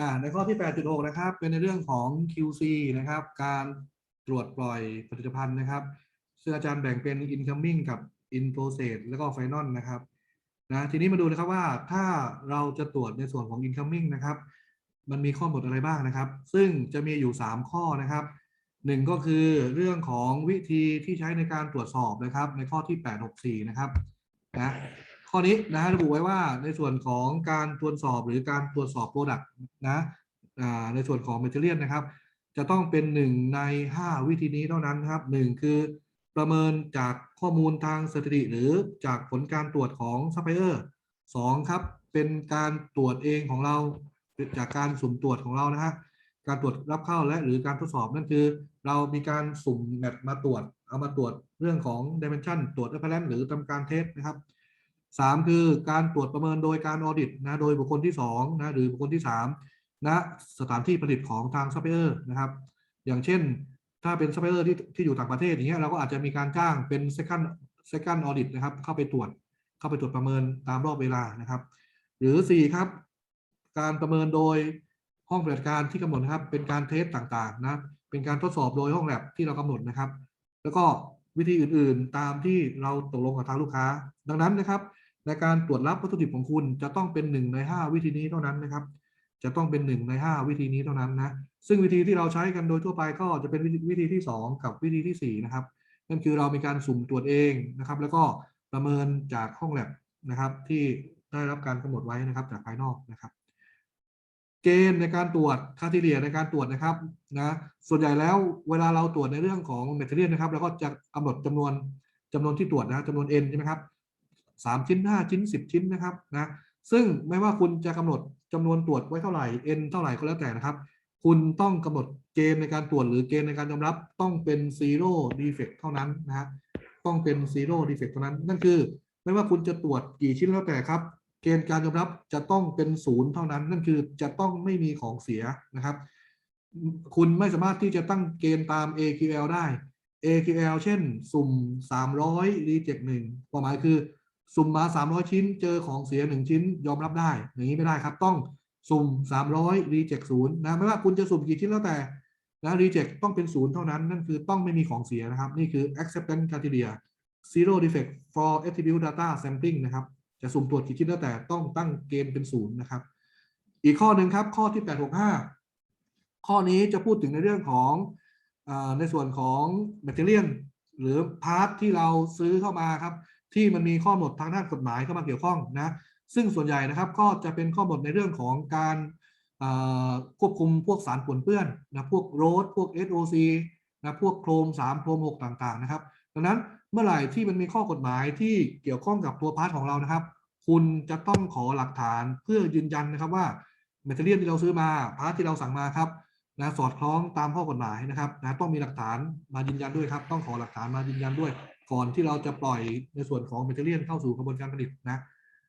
อ่าในข้อที่ 8.6 นะครับ เป็นในเรื่องของ QC นะครับ การตรวจปล่อยผลิตภัณฑ์นะครับ ซึ่งอาจารย์แบ่งเป็น incoming กับ in process แล้วก็ final นะครับนะทีนี้มาดูนะครับว่าถ้าเราจะตรวจในส่วนของ incoming นะครับ มันมีข้อกำหนดอะไรบ้างนะครับ ซึ่งจะมีอยู่ 3 ข้อนะครับหนึ่งก็คือเรื่องของวิธีที่ใช้ในการตรวจสอบนะครับ ในข้อที่ 864 นะครับนะ ข้อนี้นะระบุไว้ว่าในส่วนของการตรวจสอบหรือการตรวจสอบ Product นะในส่วนของ Material นะครับ จะต้องเป็นหนึ่งใน 5 วิธีนี้เท่านั้นครับหนึ่งคือประเมินจากข้อมูลทางสถิติ หรือจากผลการตรวจของซัพพลายเออร์สองครับ เป็นการตรวจเองของเราจากการสุ่มตรวจของเรานะฮะการตรวจรับเข้าและหรือการทดสอบนั่นคือ เรามีการสุ่มแมทมาตรวจ เอามาตรวจเรื่องของ dimension ตรวจ apparent หรือทำการเทสนะครับ สามคือการตรวจประเมินโดยการออดิตนะโดยบุคคลที่สองนะหรือบุคคลที่สามณสถานที่ผลิตของทางซัพพลายเออร์นะครับ อย่างเช่น ถ้าเป็นซัพพลายเออร์ที่ที่อยู่ต่างประเทศอย่างเงี้ยเราก็อาจจะมีการจ้างเป็น second second audit นะครับ เข้าไปตรวจเข้าไปตรวจประเมินตามรอบเวลานะครับ หรือ 4 ครับ การประเมินโดยห้องปฏิบัติการที่กำหนดนะครับ เป็นการเทสต่างๆนะเป็นการทดสอบโดยห้องแลบที่เรากำหนดนะครับ แล้วก็วิธีอื่นๆตามที่เราตกลงกับทางลูกค้า ดังนั้นนะครับ ในการตรวจรับวัตถุดิบของคุณจะต้องเป็นหนึ่งใน 5 วิธีนี้เท่านั้นนะครับ จะต้องเป็นหนึ่งใน 5 วิธีนี้เท่านั้นนะ ซึ่งวิธีที่เราใช้กันโดยทั่วไปก็จะเป็นวิธีที่ 2 กับวิธีที่ 4 นะครับ นั่นคือเรามีการสุ่มตรวจเองนะครับ แล้วก็ประเมินจากห้องแลบนะครับ ที่ได้รับการกำหนดไว้นะครับจากภายนอกนะครับ เกณฑ์ในการตรวจค่าที่เลียในการตรวจนะครับนะส่วนใหญ่แล้วเวลาเราตรวจในเรื่องของแมทเทียลนะครับเราก็จะกำหนดจำนวนจำนวนที่ตรวจนะจำนวน n ใช่ไหมครับ สามชิ้นห้าชิ้นสิบชิ้นนะครับนะซึ่งไม่ว่าคุณจะกำหนดจำนวนตรวจไว้เท่าไหร่ n เท่าไหร่ก็แล้วแต่นะครับ คุณต้องกำหนดเกณฑ์ในการตรวจหรือเกณฑ์ในการยอมรับต้องเป็น zero defect เท่านั้นนะฮะต้องเป็น zero defect เท่านั้นนั่นคือ ไม่ว่าคุณจะตรวจกี่ชิ้นแล้วแต่ครับ เกณฑ์การยอมรับจะต้องเป็นศูนย์เท่านั้น นั่นคือจะต้องไม่มีของเสียนะครับ คุณไม่สามารถที่จะตั้งเกณฑ์ตาม AQL ได้ AQL เช่น สุ่ม 300 reject หนึ่งความหมายคือ สุ่มมา 300 ชิ้น เจอของเสีย 1 ชิ้น ยอมรับได้ อย่างนี้ไม่ได้ครับ ต้องสุ่ม 300 reject ศูนย์นะ ไม่ว่าคุณจะสุ่มกี่ชิ้นแล้วแต่นะ reject ต้องเป็นศูนย์เท่านั้น นั่นคือต้องไม่มีของเสียนะครับ นี่คือ acceptance criteria zero defect for attribute data sampling นะครับ จะสุ่มตรวจกี่ชิ้นแล้วแต่ต้องตั้งเกณฑ์เป็นศูนย์นะครับ อีกข้อหนึ่งครับ ข้อที่ 865 ข้อนี้จะพูดถึงในเรื่องของอในส่วนของ material หรือพาร์ทที่เราซื้อเข้ามาครับ ที่มันมีข้อกำหนดทางด้านกฎหมายเข้ามาเกี่ยวข้องนะซึ่งส่วนใหญ่นะครับก็จะเป็นข้อกำหนดในเรื่องของการควบคุมพวกสารปนเปื้อนนะพวกโรดพวก SOC นะพวกโครม 3 โครม 6 ต่างๆนะครับดังนั้นเมื่อไหร่ที่มันมีข้อกฎหมายที่เกี่ยวข้องกับตัวพาร์ทของเรานะครับ คุณจะต้องขอหลักฐานเพื่อยืนยันนะครับว่าแมทเทียลที่เราซื้อมาพาร์ทที่เราสั่งมาครับนะสอดคล้องตามข้อกฎหมายนะครับนะต้องมีหลักฐานมายืนยันด้วยครับ ต้องขอหลักฐานมายืนยันด้วย ก่อนที่เราจะปล่อยในส่วนของแมทเทียลเข้าสู่กระบวนการผลิตนะ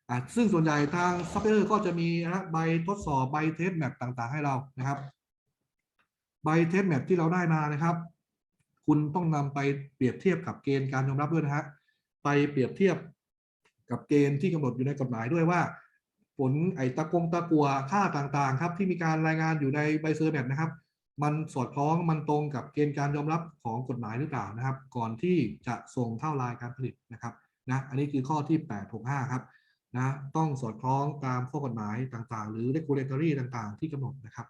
อะซึ่งส่วนใหญ่ทางซัพพลายเออร์ก็จะมีนะใบทดสอบใบเทสแมปต่างๆ ให้เรานะครับ ใบเทสแมปที่เราได้มานะครับ คุณต้องนำไปเปรียบเทียบกับเกณฑ์การยอมรับด้วยนะฮะไปเปรียบเทียบกับเกณฑ์ที่กำหนดอยู่ในกฎหมายด้วยว่า ผลไอตะกงตะกัวค่าต่างๆ ครับ ที่มีการรายงานอยู่ในใบเซอร์แมทนะครับ มันสอดคล้องมันตรงกับเกณฑ์การยอมรับของกฎหมายหรือเปล่านะครับ ก่อนที่จะส่งเข้ารายการผลิตนะครับนะอันนี้คือข้อที่ 865 ครับนะต้องสอดคล้องตามข้อกฎหมายต่างๆ หรือ regulatory ต่างๆ ที่กำหนดนะครับ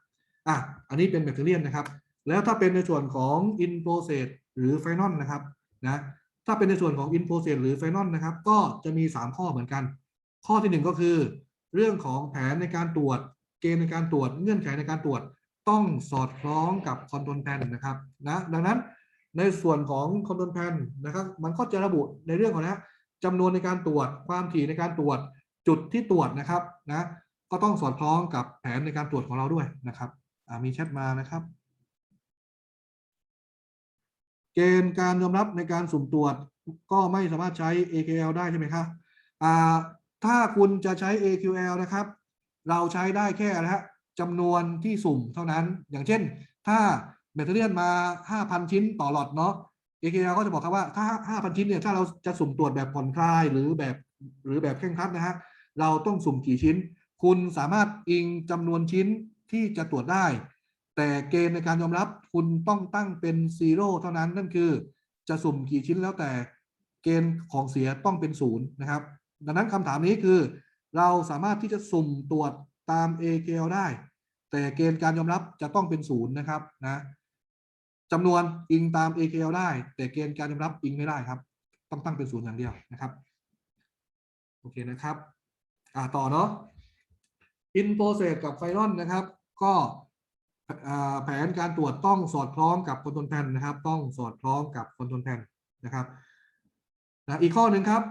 อะอันนี้เป็นแบคทีเรียนนะครับ แล้วถ้าเป็นในส่วนของ in process หรือ final นะครับนะถ้าเป็นในส่วนของ in process หรือ final นะครับ ก็จะมี 3 ข้อเหมือนกัน ข้อที่ 1 ก็คือ เรื่องของแผนในการตรวจเกณฑ์ในการตรวจเงื่อนไขในการตรวจ ต้องสอดคล้องกับ control plan นะครับนะดังนั้นในส่วนของ control plan นะครับ มันก็จะระบุในเรื่องของนะจำนวนในการตรวจความถี่ในการตรวจจุดที่ตรวจนะครับนะก็ต้องสอดคล้องกับแผนในการตรวจของเราด้วยนะครับมีแชทมานะครับ เกณฑ์การยอมรับในการสุ่มตรวจก็ไม่สามารถใช้ AQL ได้ใช่ไหมครับถ้าคุณจะใช้ AQL นะครับ เราใช้ได้แค่นะฮะ จำนวนที่สุ่มเท่านั้น อย่างเช่น ถ้าแบตเตอรี่มา 5,000 ชิ้นต่อหลอดเนาะ AQL ก็จะบอกครับว่าถ้า 5,000 ชิ้นเนี่ยถ้าเราจะสุ่มตรวจแบบผ่อนคลายหรือแบบหรือแบบเคร่งครัดนะฮะเราต้องสุ่มกี่ชิ้น คุณสามารถอิงจำนวนชิ้นที่จะตรวจได้ แต่เกณฑ์ในการยอมรับคุณต้องตั้งเป็นซีโร่เท่านั้นนั่นคือ จะสุ่มกี่ชิ้นแล้วแต่เกณฑ์ของเสียต้องเป็นศูนย์นะครับ ดังนั้นคำถามนี้คือ เราสามารถที่จะสุ่มตรวจตาม AKL ได้ แต่เกณฑ์การยอมรับจะต้องเป็นศูนย์นะครับนะจำนวนอิงตาม AKL ได้ แต่เกณฑ์การยอมรับอิงไม่ได้ครับ ต้องตั้งเป็นศูนย์อย่างเดียวนะครับโอเคนะครับ อ่าต่อเนาะ in process กับไฟนอลนะครับ ก็แผนการตรวจต้องสอดคล้องกับคอนโทรลแผ่นนะครับ ต้องสอดคล้องกับคอนโทรลแผ่นนะครับนะอีกข้อหนึ่งครับ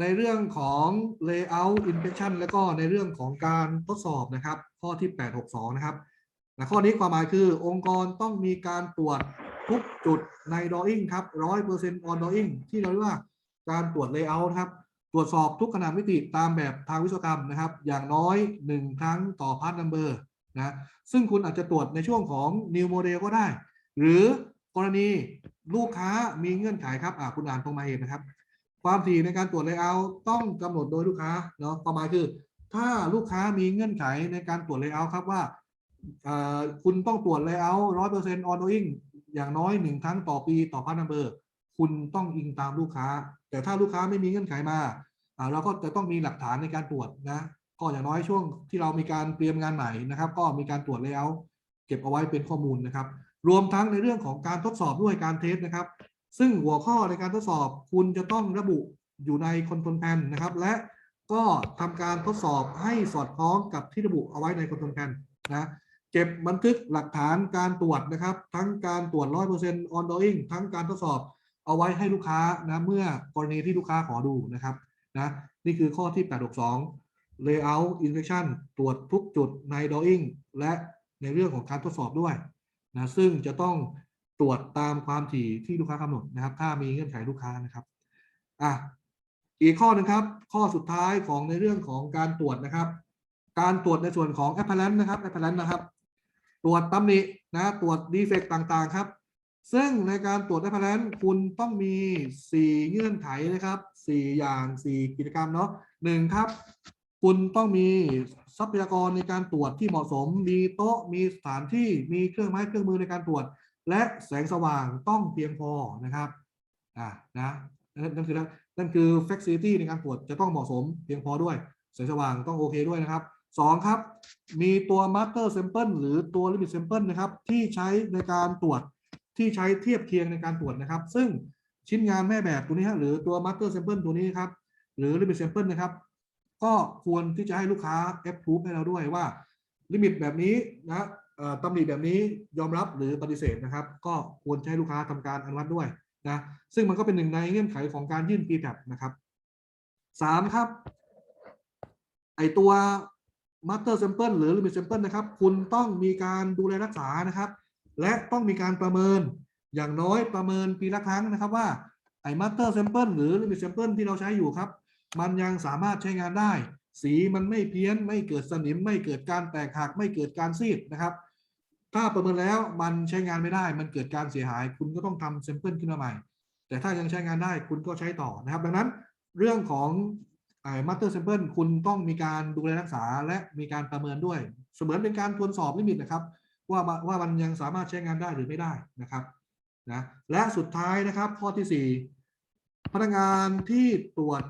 ในเรื่องของ layout inspection แล้วก็ในเรื่องของการทดสอบนะครับ ข้อที่ 862 นะครับนะข้อนี้ความหมายคือองค์กรต้องมีการตรวจทุกจุดใน drawing ครับ 100% on drawing ที่เราเรียกว่าการตรวจ layout ครับ ตรวจสอบทุกขนาดมิติตามแบบทางวิศวกรรมนะครับ อย่างน้อย 1 ครั้งต่อพาร์ทนัมเบอร์นะ ซึ่งคุณอาจจะตรวจในช่วงของ new model ก็ได้ หรือกรณีลูกค้ามีเงื่อนไขครับ คุณอ่านตรงมาเองนะครับ ความถี่ในการตรวจ layout ต้องกำหนดโดยลูกค้าเนาะความหมายคือ ถ้าลูกค้ามีเงื่อนไขในการตรวจ layout ครับว่าคุณต้องตรวจ layout 100% ongoing อย่างน้อย1ครั้งต่อปีต่อพาร์ทนัมเบอร์ คุณต้องอิงตามลูกค้า แต่ถ้าลูกค้าไม่มีเงื่อนไขมาอ่าเราก็จะต้องมีหลักฐานในการตรวจนะก็อย่างน้อยช่วงที่เรามีการเตรียมงานใหม่นะครับ ก็มีการตรวจแล้วเก็บเอาไว้เป็นข้อมูลนะครับ รวมทั้งในเรื่องของการทดสอบด้วยการเทสนะครับ ซึ่งหัวข้อในการทดสอบคุณจะต้องระบุอยู่ในคอนโทรลแพนนะครับ และก็ทำการทดสอบให้สอดคล้องกับที่ระบุเอาไว้ในคอนโทรลแพนนะเก็บบันทึกหลักฐานการตรวจนะครับ ทั้งการตรวจ 100% ongoing ทั้งการทดสอบเอาไว้ให้ลูกค้านะเมื่อกรณีที่ลูกค้าขอดูนะครับนะนี่คือข้อที่ 862 layout inspection ตรวจทุกจุดใน drawing และในเรื่องของการทดสอบด้วยนะซึ่งจะต้อง ตรวจตามความถี่ที่ลูกค้ากำหนดนะครับ ถ้ามีเงื่อนไขลูกค้านะครับอะอีกข้อหนึงครับ ข้อสุดท้ายของในเรื่องของการตรวจนะครับ การตรวจในส่วนของ apparent นนะครับ apparent นนะครับ ตรวจตำหนินะตรวจ defect ต่างๆ ครับ ซึ่งในการตรวจ apparent คุณต้องมี 4 เงื่อนไขนะครับ 4 อย่าง 4 กิจกรรมเนาะหนึ่งครับ คุณต้องมีทรัพยากรในการตรวจที่เหมาะสม มีโต๊ะมีสถานที่มีเครื่องไม้เครื่องมือในการตรวจ และแสงสว่างต้องเพียงพอนะครับอ่านะนั่นคือนั่นคือ facility ในการตรวจจะต้องเหมาะสมเพียงพอด้วย แสงสว่างต้องโอเคด้วยนะครับสองครับ มีตัว master sample หรือตัว limit sample นะครับ ที่ใช้ในการตรวจที่ใช้เทียบเคียงในการตรวจนะครับ ซึ่งชิ้นงานแม่แบบตัวนี้ฮะหรือตัว master sample ตัวนี้ครับ หรือ limit sample นะครับ ก็ควรที่จะให้ลูกค้า approve ให้เราด้วยว่า ลิมิตแบบนี้นะ ตำหนิแบบนี้ยอมรับหรือปฏิเสธนะครับ ก็ควรให้ลูกค้าทำการอนุมัติด้วยนะซึ่งมันก็เป็นหนึ่งในเงื่อนไขของการยื่น p t a p นะครับสามครับไอตัว master sample หรือ limit sample นะครับ คุณต้องมีการดูแลรักษานะครับ และต้องมีการประเมินอย่างน้อยประเมินปีละครั้งนะครับว่าไอ้ master sample หรือ limit sample ที่เราใช้อยู่ครับ มันยังสามารถใช้งานได้ สีมันไม่เพี้ยน ไม่เกิดสนิม ไม่เกิดการแตกหัก ไม่เกิดการซีดนะครับ ถ้าประเมินแล้วมันใช้งานไม่ได้ มันเกิดการเสียหาย คุณก็ต้องทำ sample ขึ้นมาใหม่ แต่ถ้ายังใช้งานได้คุณก็ใช้ต่อนะครับ ดังนั้นเรื่องของไอ้ master sample คุณต้องมีการดูแลรักษาและมีการประเมินด้วย เสมือนเป็นการทวนสอบลิมิตนะครับ ว่าว่ามันยังสามารถใช้งานได้หรือไม่ได้นะครับนะและสุดท้ายนะครับข้อที่ 4 พนักงานที่ตรวจ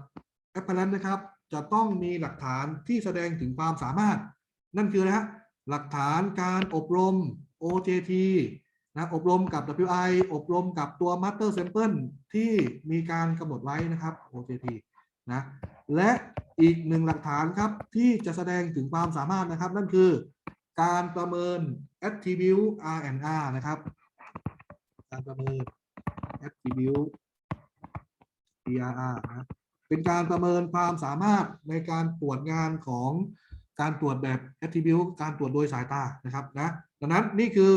apparent นะครับ จะต้องมีหลักฐานที่แสดงถึงความสามารถ นั่นคือนะฮะ หลักฐานการอบรม OJT นะอบรมกับ WI อบรมกับตัว Master Sample ที่มีการกำหนดไว้นะครับ OJT นะและอีกหนึ่งหลักฐานครับที่จะแสดงถึงความสามารถนะครับ นั่นคือการประเมิน attribute R&R นะครับ การประเมิน attribute PRR นะเป็นการประเมินความสามารถในการตรวจงานของ การตรวจแบบ attribute การตรวจโดยสายตานะครับนะดังนั้นนี่คือ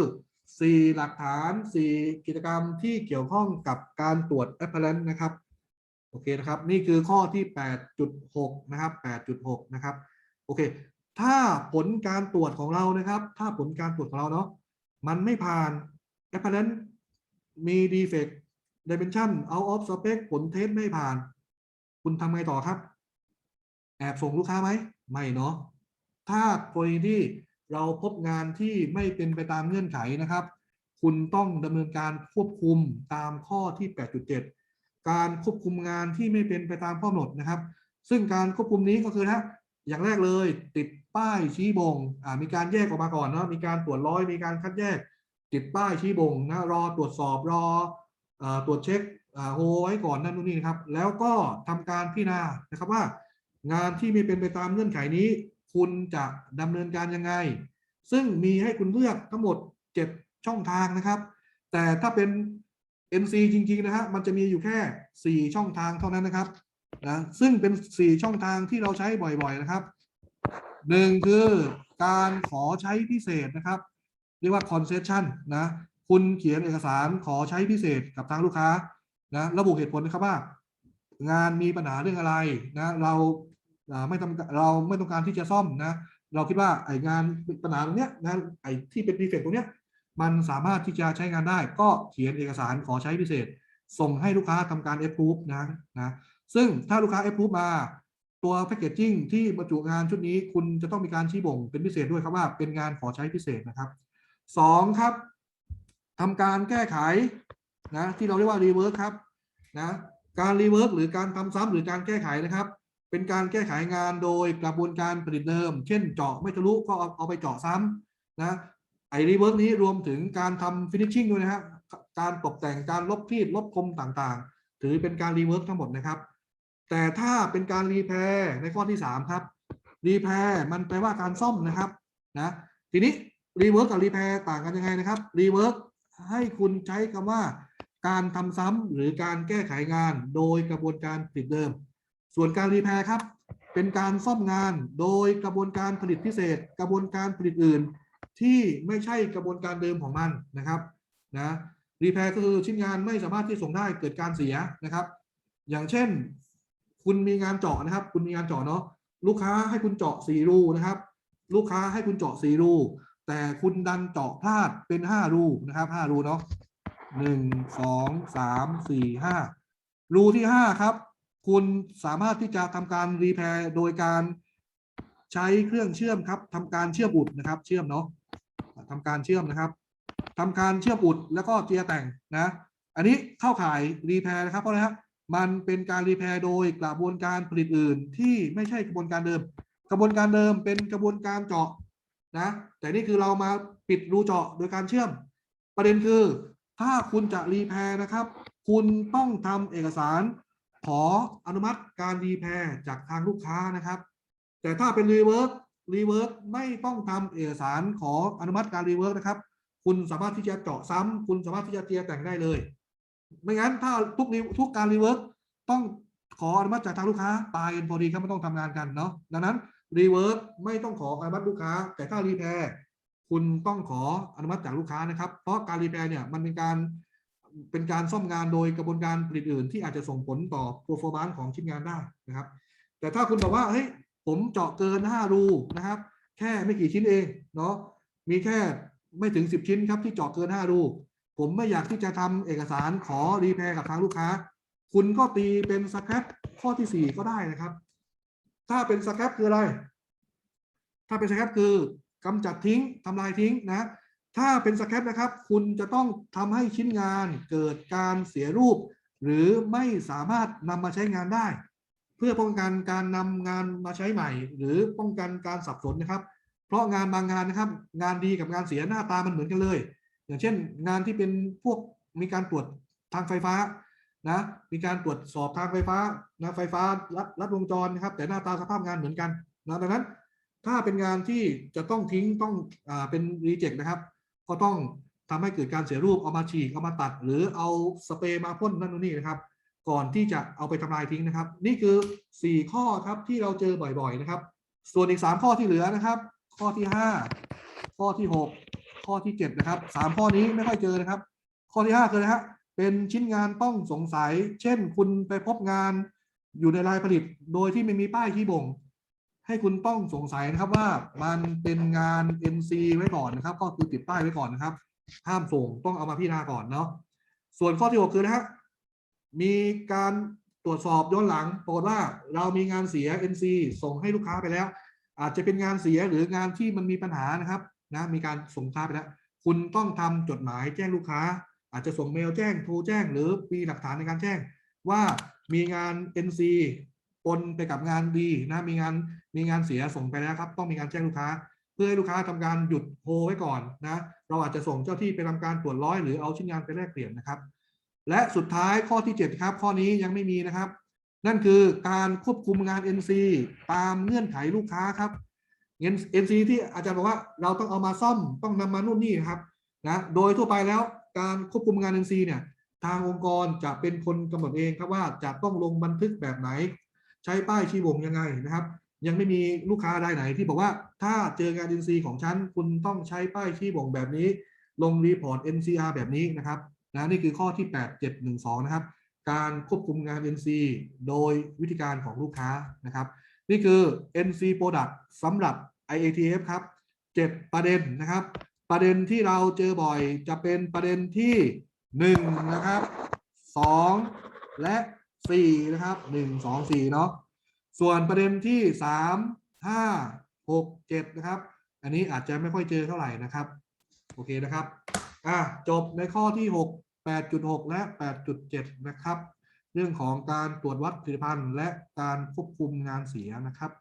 4 หลักฐาน 4 กิจกรรมที่เกี่ยวข้องกับการตรวจ apparent นะครับโอเคนะครับ นี่คือข้อที่ 8.6 นะครับ 8.6 นะครับ โอเค ถ้าผลการตรวจของเรานะครับ ถ้าผลการตรวจของเราเนาะ มันไม่ผ่าน apparent มี defect dimension out of spec ผลเทสไม่ผ่าน คุณทำไงต่อครับ แอบส่งลูกค้าไหม ไม่เนาะ ถ้ากรณีที่เราพบงานที่ไม่เป็นไปตามเงื่อนไขนะครับ คุณต้องดำเนินการควบคุมตามข้อที่ 8.7 การควบคุมงานที่ไม่เป็นไปตามข้อกำหนดนะครับ ซึ่งการควบคุมนี้ก็คือนะอย่างแรกเลย ติดป้ายชี้บ่งอ่ามีการแยกออกมาก่อนเนาะมีการตรวจร้อยมีการคัดแยก ติดป้ายชี้บ่งนะรอตรวจสอบรออตรวจเช็คอ่าโฮไว้ก่อนนั่นนู่นนี่นะครับ แล้วก็ทำการพิจารณานะครับว่า งานที่ไม่เป็นไปตามเงื่อนไขนี้ คุณจะดำเนินการยังไง ซึ่งมีให้คุณเลือกทั้งหมด 7 ช่องทางนะครับ แต่ถ้าเป็น NC จริง ๆ นะฮะมันจะมีอยู่แค่ 4 ช่องทางเท่านั้นนะครับนะซึ่งเป็น 4 ช่องทางที่เราใช้บ่อยๆนะครับหนึ่งคือการขอใช้พิเศษนะครับ เรียกว่า concession นะคุณเขียนเอกสารขอใช้พิเศษกับทางลูกค้านะระบุเหตุผลนะครับว่า งานมีปัญหาเรื่องอะไรนะเรา ไม่ต้องเราไม่ต้องการที่จะซ่อมนะ เราคิดว่าไอ้งานปัญหาตรงเนี้ยงานไอ้ที่เป็นดีเฟกตรงเนี้ยมันสามารถที่จะใช้งานได้ ก็เขียนเอกสารขอใช้พิเศษ ส่งให้ลูกค้าทำการ approve นะนะซึ่งถ้าลูกค้า approve มาตัวแพ c เกจจิ้งที่บรรจุงานชุดนี้คุณจะต้องมีการชี้บ่งเป็นพิเศษด้วยครับว่าเป็นงานขอใช้พิเศษนะครับสองครับทำการแก้ไขนะที่เราเรียกว่า rework ครับนะการ rework หรือการทำซ้ำหรือการแก้ไขนะครับ เป็นการแก้ไขงานโดยกระบวนการผลิตเดิม เช่นเจาะไม่ทะลุก็เอาเอาไปเจาะซ้ำนะไอรีเวิร์กนี้รวมถึงการทำฟินิชชิ่งด้วยนะฮะการตกแต่งการลบครีดลบคมต่างๆ ถือเป็นการรีเวิร์กทั้งหมดนะครับ แต่ถ้าเป็นการรีแพร์ในข้อที่ 3 ครับรีแพร์มันแปลว่าการซ่อมนะครับนะทีนี้รีเวิร์กกับรีแพร์ต่างกันยังไงนะครับรีเวิร์กให้คุณใช้คำว่า การทำซ้ำหรือการแก้ไขงานโดยกระบวนการผลิตเดิม ส่วนการรีแพร์ครับ เป็นการซ่อมงานโดยกระบวนการผลิตพิเศษ กระบวนการผลิตอื่น ที่ไม่ใช่กระบวนการเดิมของมันนะครับนะรีแพร์ก็คือชิ้นงานไม่สามารถที่ส่งได้เกิดการเสียนะครับ อย่างเช่น คุณมีงานเจาะนะครับ คุณมีงานเจาะเนาะลูกค้าให้คุณเจาะสี่รูนะครับ ลูกค้าให้คุณเจาะสี่รูแต่คุณดันเจาะพลาดเป็นห้ารูนะครับห้ารูเนาะหนึ่งสองสามสี่ห้ารูที่ห้าครับ คุณสามารถที่จะทำการรีแพร์โดยการใช้เครื่องเชื่อมครับทำการเชื่อมอุดนะครับ เชื่อมเนาะทำการเชื่อมนะครับทำการเชื่อมอุดแล้วก็เจียแต่งนะ อันนี้เข้าข่ายรีแพร์นะครับเพราะอะฮะมันเป็นการรีแพร์โดยกระบวนการผลิตอื่น ที่ไม่ใช่กระบวนการเดิม กระบวนการเดิมเป็นกระบวนการเจาะนะ แต่นี่คือเรามาปิดรูเจาะโดยการเชื่อม ประเด็นคือ ถ้าคุณจะรีแพร์นะครับ คุณต้องทำเอกสาร ขออนุมัติการรีแพร์จากทางลูกค้านะครับ แต่ถ้าเป็นรีเวิร์กรีเวิร์กไม่ต้องทำเอกสารขออนุมัติการรีเวิร์กนะครับ คุณสามารถที่จะเจาะซ้ำคุณสามารถที่จะเจียแต่งได้เลย ไม่งั้นถ้าทุกทุกการรีเวิร์กต้องขออนุมัติจากทางลูกค้าตายกันพอดีครับไม่ต้องทำงานกันเนาะดังนั้นรีเวิร์กไม่ต้องขออนุมัติลูกค้า แต่ถ้ารีแพร์คุณต้องขออนุมัติจากลูกค้านะครับ เพราะการรีแพร์เนี่ยมันเป็นการ เป็นการซ่อมงานโดยกระบวนการผลิตอื่นที่อาจจะส่งผลต่อ performance ของชิ้นงานได้นะครับ แต่ถ้าคุณบอกว่าเฮ้ยผมเจาะเกิน 5 รูนะครับ แค่ไม่กี่ชิ้นเองเนาะมีแค่ไม่ถึง 10 ชิ้นครับที่เจาะเกิน 5 รู ผมไม่อยากที่จะทำเอกสารขอรีแพร์กับทางลูกค้า คุณก็ตีเป็นสครับข้อที่ 4 ก็ได้นะครับ ถ้าเป็นสครับคืออะไร ถ้าเป็นสครับคือกำจัดทิ้งทำลายทิ้งนะ ถ้าเป็นสแครปนะครับ คุณจะต้องทำให้ชิ้นงานเกิดการเสียรูป หรือไม่สามารถนำมาใช้งานได้ เพื่อป้องกันการนำงานมาใช้ใหม่ หรือป้องกันการสับสนนะครับ เพราะงานบางงานนะครับ งานดีกับงานเสียหน้าตามันเหมือนกันเลย อย่างเช่น งานที่เป็นพวกมีการตรวจทางไฟฟ้านะมีการตรวจสอบทางไฟฟ้านะไฟฟ้ารัดรัดวงจรนะครับ แต่หน้าตาสภาพงานเหมือนกันนะดังนั้น ถ้าเป็นงานที่จะต้องทิ้งต้องอาเป็นรีเจ็คนะครับ ก็ต้องทำให้เกิดการเสียรูปเอามาฉีกเอามาตัด หรือเอาสเปรย์มาพ่นนั่นนู่นนี่นะครับ ก่อนที่จะเอาไปทำลายทิ้งนะครับ นี่คือ 4 ข้อครับที่เราเจอบ่อยๆนะครับ ส่วนอีก 3 ข้อที่เหลือนะครับ ข้อที่ 5 ข้อที่ 6 ข้อที่ 7 นะครับ 3 ข้อนี้ไม่ค่อยเจอนะครับ ข้อที่ 5 คือนะฮะเป็นชิ้นงานต้องสงสัย เช่น คุณไปพบงานอยู่ในรายผลิต โดยที่ไม่มีป้ายที่บ่ง ให้คุณต้องสงสัยนะครับว่ามันเป็นงาน NC ไว้ก่อนนะครับ ก็คือติดป้ายไว้ก่อนนะครับ ห้ามส่งต้องเอามาพิจารณาก่อนเนาะส่วนข้อที่6คือนะฮะมีการตรวจสอบย้อนหลังปรากฏว่าเรามีงานเสีย NC ส่งให้ลูกค้าไปแล้ว อาจจะเป็นงานเสียหรืองานที่มันมีปัญหานะครับนะมีการส่งช้าไปแล้ว คุณต้องทำจดหมายแจ้งลูกค้า อาจจะส่งเมลแจ้งโทรแจ้ง หรือมีหลักฐานในการแจ้งว่ามีงาน NC นไปกับงานดีนะมีงานมีงานเสียส่งไปแล้วครับต้องมีการแจ้งลูกค้า เพื่อให้ลูกค้าทำการหยุดโฮไว้ก่อนนะเราอาจจะส่งเจ้าที่ไปทำการตรวจร้อยหรือเอาชิ้นงานไปแลกเปลี่ยนนะครับ และสุดท้ายข้อที่ 7 ครับ ข้อนี้ยังไม่มีนะครับ นั่นคือการควบคุมงาน NC ตามเงื่อนไขลูกค้าครับเงิน NC ที่อาจารย์บอกว่าเราต้องเอามาซ่อมต้องนำมานู่นนี่ครับนะโดยทั่วไปแล้วการควบคุมงาน NC เนี่ยทางองค์กรจะเป็นคนกำหนดเองครับว่าจะต้องลงบันทึกแบบไหน ใช้ป้ายชี้บ่งยังไงนะครับ ยังไม่มีลูกค้ารายไหนที่บอกว่าถ้าเจองาน NC ของฉันคุณต้องใช้ป้ายชี้บ่งแบบนี้ ลงรีพอร์ต NCR แบบนี้นะครับนะนี่คือข้อที่ 8712 นะครับ การควบคุมงาน NC โดยวิธีการของลูกค้านะครับ นี่คือ NC Product สำหรับ IATF ครับ 7 ประเด็นนะครับ ประเด็นที่เราเจอบ่อยจะเป็นประเด็นที่ 1 นะครับ 2 และ สี่นะครับหนึ่งสองสี่เนาะส่วนประเด็นที่สามห้าหกเจ็ดนะครับ อันนี้อาจจะไม่ค่อยเจอเท่าไหร่นะครับ โอเคนะครับอะจบในข้อที่หกแปดจุดหกและแปดจุดเจ็ดนะครับ เรื่องของการตรวจวัดผลิตภัณฑ์และการควบคุมงานเสียนะครับ